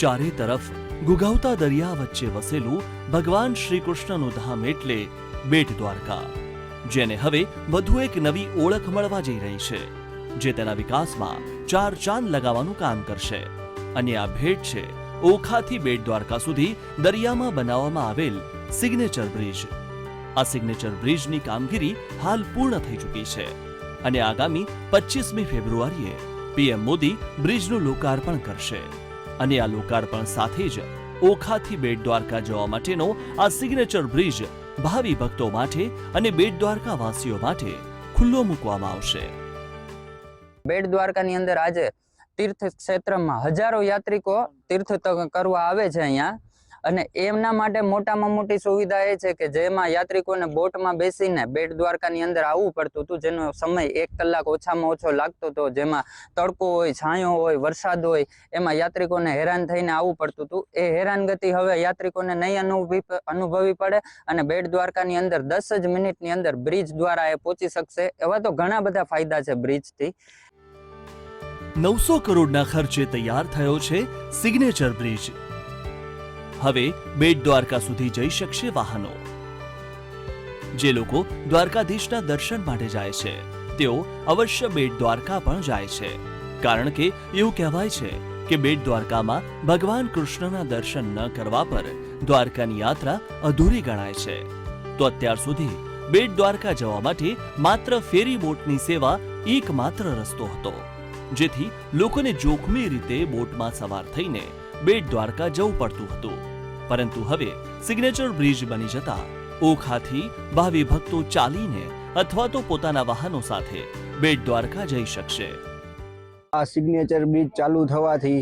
ચારે તરફ ગુગાવતા દરિયા વચ્ચે વસેલું ભગવાન શ્રી કૃષ્ણનું ધામ એટલે બેટ દ્વારકા, જેને હવે વધુ એક નવી ઓળખ મળવા જઈ રહી છે, જે તેના વિકાસમાં ચાર ચાંદ લગાવવાનું કામ કરશે. અને આ ભેટ છે ઓખાથી બેટ દ્વારકા સુધી દરિયામાં બનાવવામાં આવેલ સિગ્નેચર બ્રિજ આ સિગ્નેચર બ્રિજની કામગીરી હાલ પૂર્ણ થઈ ચૂકી છે અને આગામી પચીસમી ફેબ્રુઆરીએ પીએમ મોદી બ્રિજનું લોકાર્પણ કરશે. અને આ લોકાર્પણ સાથે જ ઓખાથી બેટ દ્વારકા જવા માટેનો આ સિગ્નેચર બ્રિજ ભાવિ ભક્તો માટે અને બેટ દ્વારકા વાસીઓ માટે ખુલ્લો મૂકવામાં આવશે. બેટ દ્વારકાની અંદર આજે તીર્થ ક્ષેત્રમાં હજારો યાત્રિકો તીર્થ કરવા આવે છે અહીંયા. અને એમના માટે મોટામાં મોટી સુવિધા એ છે કે જેમાં યાત્રિકોને બોટમાં બેસીને બેટ દ્વારકાની અંદર આવવું પડતું હતું. જેનો સમય એક કલાક ઓછામાં ઓછો લાગતો હતો. જેમાં તડકો હોય, છાંયો હોય, વરસાદ હોય, એમાં યાત્રિકોને હેરાન થઈને આવવું પડતું હતું. એ હેરાનગતિ હવે યાત્રિકોને નહીં અનુભવી અનુભવી પડે અને બેટ દ્વારકાની અંદર દસ જ મિનિટની અંદર બ્રિજ દ્વારા એ પહોંચી શકશે. એવા તો ઘણા બધા ફાયદા છે બ્રિજથી. નવસો કરોડના ખર્ચે તૈયાર થયો છે સિગ્નેચર બ્રિજ. હવે બેટ દ્વારકા સુધી જઈ શકશે વાહનો. જે લોકો દ્વારકાધીશના દર્શન માટે જાય છે, તેઓ અવશ્ય બેટ દ્વારકા પણ જાય છે. કારણ કે એવું કહેવાય છે કે બેટ દ્વારકામાં ભગવાન કૃષ્ણના દર્શન ન કરવા પર દ્વારકાની યાત્રા અધૂરી ગણાય છે. તો અત્યાર સુધી બેટ દ્વારકા જવા માટે માત્ર ફેરી બોટની સેવા એકમાત્ર રસ્તો હતો, જેથી લોકોને જોખમી રીતે બોટમાં સવાર થઈને બેટ દ્વારકા જવું પડતું હતું. પરંતુ હવે સિગ્નેચર બ્રિજ બની જતા ઓખાથી ભાવિ ભક્તો ચાલીને અથવા તો પોતાના વાહનો સાથે બેટ દ્વારકા જઈ શકશે. આ સિગ્નેચર બ્રિજ ચાલુ થવાથી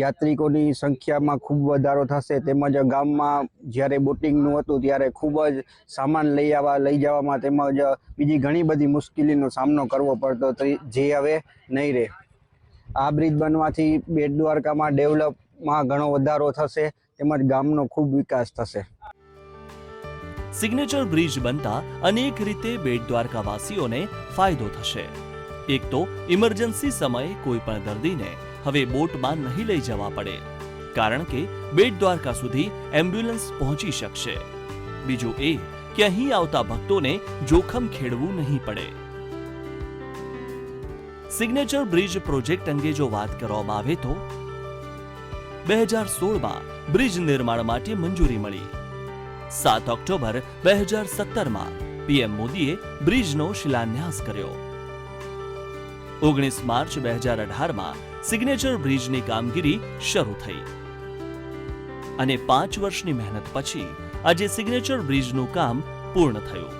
યાત્રિકોની સંખ્યામાં ખૂબ વધારો થશે. તેમજ ગામમાં જ્યારે બોટિંગનું હતું ત્યારે ખૂબ જ સામાન લઈ આવવા, લઈ જવામાં તેમજ બીજી ઘણી બધી મુશ્કેલીનો સામનો કરવો પડતો જે હવે નહીં રહે. આ બ્રિજ બનવાથી બેટ દ્વારકામાં ડેવલપમાં ઘણો વધારો થશે. તેમજ ગામનો ખૂબ વિકાસ થશે. સિગ્નેચર બ્રિજ બનતા અનેક રીતે બેટ દ્વારકા વાસીઓને ફાયદો થશે. એક તો ઇમરજન્સી સમયે કોઈ પણ દર્દીને હવે બોટમાં નહીં લઈ જવા પડે, કારણ કે બેટ દ્વારકા સુધી એમ્બ્યુલન્સ પહોંચી શકશે. બીજું એ કે અહીં આવતા ભક્તોને જોખમ ખેડવું નહીં પડે. સિગ્નેચર બ્રિજ પ્રોજેક્ટ અંગે જો વાત કરવામાં આવે તો, બે હજાર સોળમાં બ્રિજ નિર્માણ માટે મંજૂરી મળી. સાત ઓક્ટોબર બે હજાર સત્તરમાં પીએમ મોદીએ બ્રિજનો શિલાન્યાસ કર્યો. ઓગણીસ માર્ચ બે હજાર અઢારમાં સિગ્નેચર બ્રિજની કામગીરી શરૂ થઈ. અને પાંચ વર્ષની મહેનત પછી આજે સિગ્નેચર બ્રિજનું કામ પૂર્ણ થયું.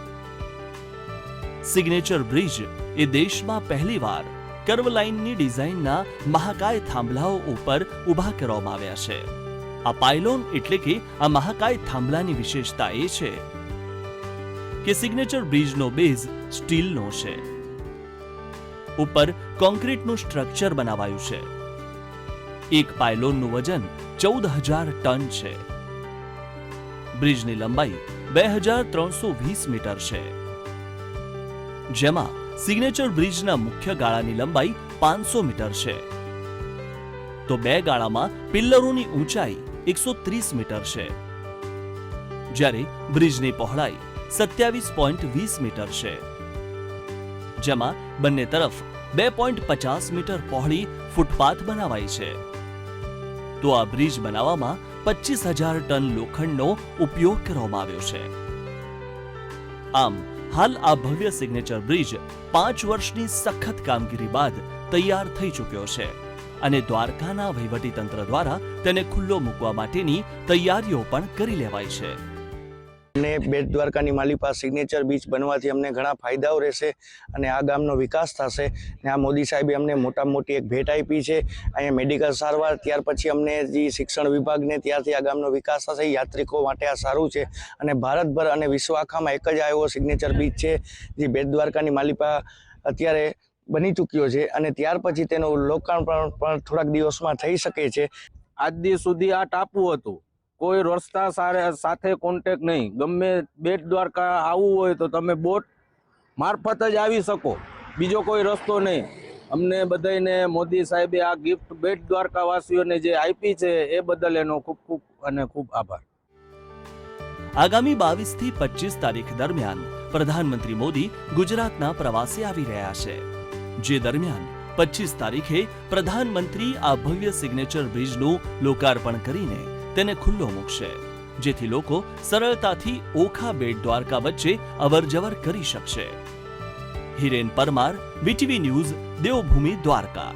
સિગ્નેચર બ્રિજ એ દેશમાં પહેલીવાર કર્વ લાઇનની ડિઝાઇનના મહાકાય થાંભલાઓ ઉપર ઊભા કરવામાં આવ્યા છે. આ પાયલોન એટલે કે આ મહાકાય થાંભલાની વિશેષતા એ છે કે સિગ્નેચર બ્રિજનો બેઝ સ્ટીલનો છે. ઉપર કોન્ક્રીટનું સ્ટ્રક્ચર બનાવાયું છે. એક પાયલોનનું વજન ચૌદ હજાર ટન છે. બ્રિજની લંબાઈ બે હજાર ત્રણસો વીસ મીટર છે. જેમાં સિગ્નેચર બ્રિજના મુખ્ય ગાળાની લંબાઈ પાંચસો મીટર છે. તો બે ગાળામાં પિલ્લરોની ઊંચાઈ એકસો મીટર છે. જ્યારે બ્રિજની પહોળાઈ સત્યાવીસ પોઈન્ટ વીસ મીટર છે. જેમાં બંને તરફ બે પોઈન્ટ પચાસ મીટર પહોળી ફૂટપાથ બનાવાઈ છે. તો આ બ્રિજ બનાવવામાં પચીસ હજાર ટન લોખંડનો ઉપયોગ કરવામાં આવ્યો છે. આમ, હાલ આ ભવ્ય સિગ્નેચર બ્રિજ પાંચ વર્ષની સખત કામગીરી બાદ તૈયાર થઈ ચૂક્યો છે. અને દ્વારકાના વહીવટીતંત્ર દ્વારા તેને ખુલ્લો મૂકવા માટેની તૈયારીઓ પણ કરી લેવાય છે. અને બેટ દ્વારકાની માલિપા સિગ્નેચર બીચ બનવાથી અમને ઘણા ફાયદાઓ રહેશે અને આ ગામનો વિકાસ થશે. ને આ મોદી સાહેબે અમને મોટા મોટી એક ભેટ આપી છે. અહીંયા મેડિકલ સારવાર, ત્યાર પછી અમને જે શિક્ષણ વિભાગને ત્યારથી આ ગામનો વિકાસ થશે. યાત્રિકો માટે આ સારું છે. અને ભારતભર અને વિશ્વ આખામાં એક જ આવ્યો સિગ્નેચર બીચ છે. જે બેટ દ્વારકાની માલિપા અત્યારે બની ચૂક્યો છે અને ત્યાર પછી તેનું લોકાણ પણ થોડાક દિવસમાં થઈ શકે છે. આજ દિવસ સુધી આ ટાપુ હતું. કોઈ રસ્તા સાથે કોન્ટેક નહીં. ગમે બેટ દ્વારકા આવવું હોય તો તમે બોટ મારફત જ આવી શકો. બીજો કોઈ રસ્તો નહીં. અમને બધાને મોદી સાહેબે આ ગિફ્ટ બેટ દ્વારકાવાસીઓને જે આપી છે એ બદલ એનો ખૂબ ખૂબ અને ખૂબ આભાર. આગામી બાવીસથી પચીસ તારીખ દરમિયાન પ્રધાનમંત્રી મોદી ગુજરાતના પ્રવાસે આવી રહ્યા છે. જે દરમિયાન પચીસ તારીખે પ્રધાનમંત્રી આ ભવ્ય સિગ્નેચર બ્રિજનું લોકાર્પણ કરીને તેને ખુલ્લો મૂકશે, જેથી લોકો સરળતાથી ઓખા બેટ દ્વારકા વચ્ચે અવરજવર કરી શકશે. Hiren Parmar, VTV news, Devbhumi Dwarka.